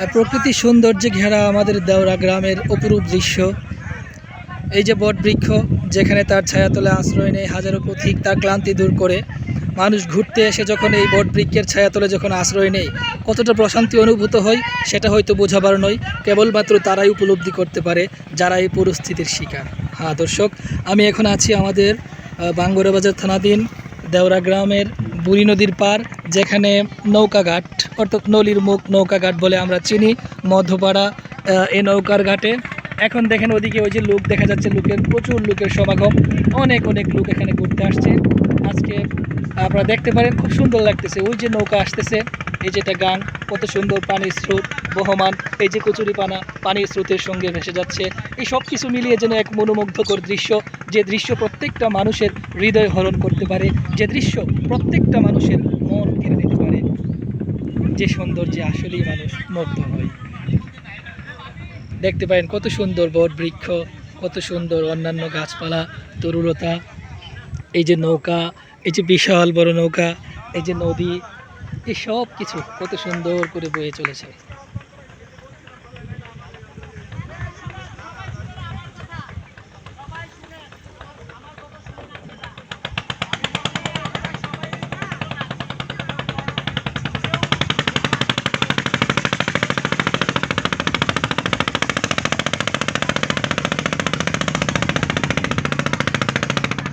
আর প্রকৃতির সৌন্দর্যে ঘেরা আমাদের দেওরা গ্রামের অপরূপ দৃশ্য। এই যে বট বৃক্ষ যেখানে তার ছায়াতলে আশ্রয় নেয় হাজারো পথিক, তার ক্লান্তি দূর করে মানুষ ঘুরতে এসে যখন এই বট বৃক্ষের ছায়াতলে যখন আশ্রয় নেই কতটা প্রশান্তি অনুভূত হয় সেটা হয়তো বোঝাবার নয়, কেবলমাত্র তারাই উপলব্ধি করতে পারে, যারা এই পরিস্থিতির শিকার। হ্যাঁ দর্শক, আমি এখন আছি আমাদের বাঙ্গুরাবাজার থানাধীন দেওরা গ্রামের বুড়ি নদীর পার, যেখানে নৌকাঘাট অর্থাৎ নলির মুখ নৌকাঘাট বলে আমরা চিনি, মধ্যপাড়া এ নৌকার ঘাটে। এখন দেখেন ওদিকে ওই যে লোক দেখা যাচ্ছে, লোকের প্রচুর লোকের সমাগম। অনেক অনেক লোক এখানে ঘুরতে আসছে। আজকে আপনারা দেখতে পারেন, খুব সুন্দর লাগতেছে। ওই যে নৌকা আসতেছে, এই যে যেটা গান কত সুন্দর পানির স্রোত। বহমান। এই যে কচুরি পানা পানির স্রোতের সঙ্গে ভেসে যাচ্ছে, এই সব কিছু মিলিয়ে যেন এক মনোমুগ্ধকর দৃশ্য, যে দৃশ্য প্রত্যেকটা মানুষের হৃদয় হরণ করতে পারে, যে দৃশ্য প্রত্যেকটা মানুষের মন কেড়ে নিতে পারে। যে সৌন্দর্যে আসলেই মানুষ মুগ্ধ হয়। দেখতে পারেন কত সুন্দর বট বৃক্ষ কত সুন্দর অন্যান্য গাছপালা, তরুলতা, এই যে নৌকা, এই যে বিশাল বড় নৌকা, এই যে নদী, এই সব কিছু কত সুন্দর করে বয়ে চলেছে।